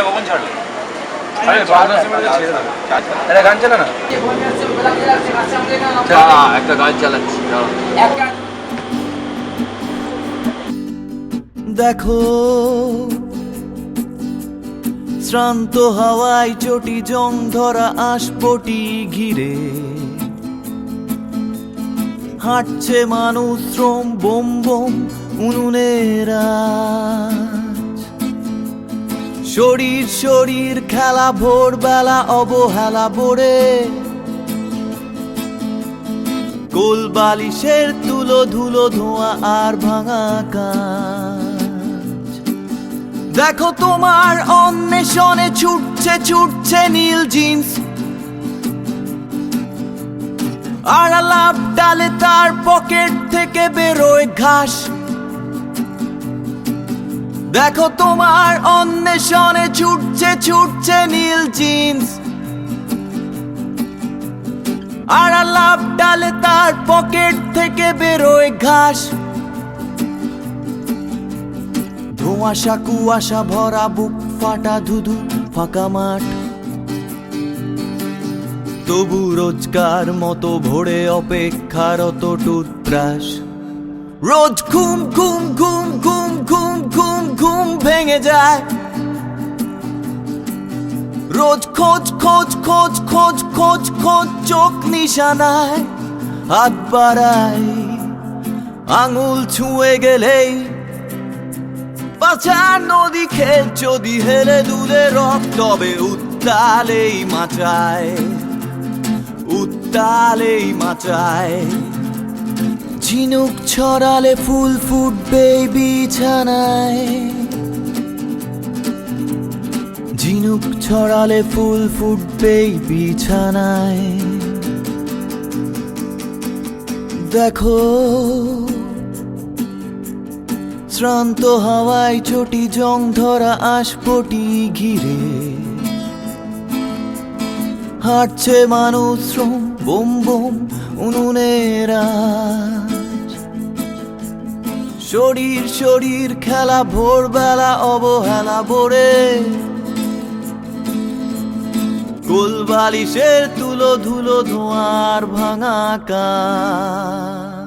গানটা কখন ছাড়বে গান চালা না হ্যাঁ, একটা গান চালাচ্ছি দেখো শ্রান্ত হাওয়ায় চটি জং ধরা আশপটি ঘিরে। হাঁটছে মানুষ শ্রম বোম বোম উনুনেরা শরীর শরীর খেলা ভোরবেলা, অবহেলা ভোরে। গোল বালিশের তুলো ধুলো, ধোঁয়া আর ভাঙা কাঁচ। দেখো তোমার অন্বেষণে ছুটছে ছুটছে নীল জিন্স। আর আলাপ ডালে তার পকেট থেকে বেরোয় ঘাস। দেখো তোমার অন্বেষণে ছুটছে ছুটছে নীল জিন্স আর আলাপ ডালে তার পকেট থেকে বেরোয় ঘাস। ধোঁয়াশা, কুয়াশা ভরা বুক ফাটা ধুধু, ফাঁকা মাঠ। তবু রোজকার মতো ভোরে অপেক্ষারত টুথব্রাশ। রোজ ঘুম ঘুম ঘুম ঘুম ভেঙে যায়। রোজ খোঁজ খোঁজ খোঁজ খোঁজ খোঁজ খোঁজ, চোখ নিশানায় হাত বাড়াই আঙুল ছুঁয়ে গেলেই পাচার নদী খেল যদি হেলে দুলে রক তবে উত্তালেই মাচায় উত্তালেই মাচায়। ঝিনুক ছড়ালে ফুল ফুটবে বিছানায়। ঝিনুক ছড়ালে ফুল ফুটবে এই বিছানায়। দেখো, শ্রান্ত হাওয়ায় চটি জং ধরা আশপটি ঘিরে। হাঁটছে মানুষ শ্রম, বোম বোম উনুনেরা শরীর শরীর খেলা, ভোরবেলা অবহেলা, ভোরে গোল বালিশের তুলো ধুলো ধোঁয়ার ভাঙা কান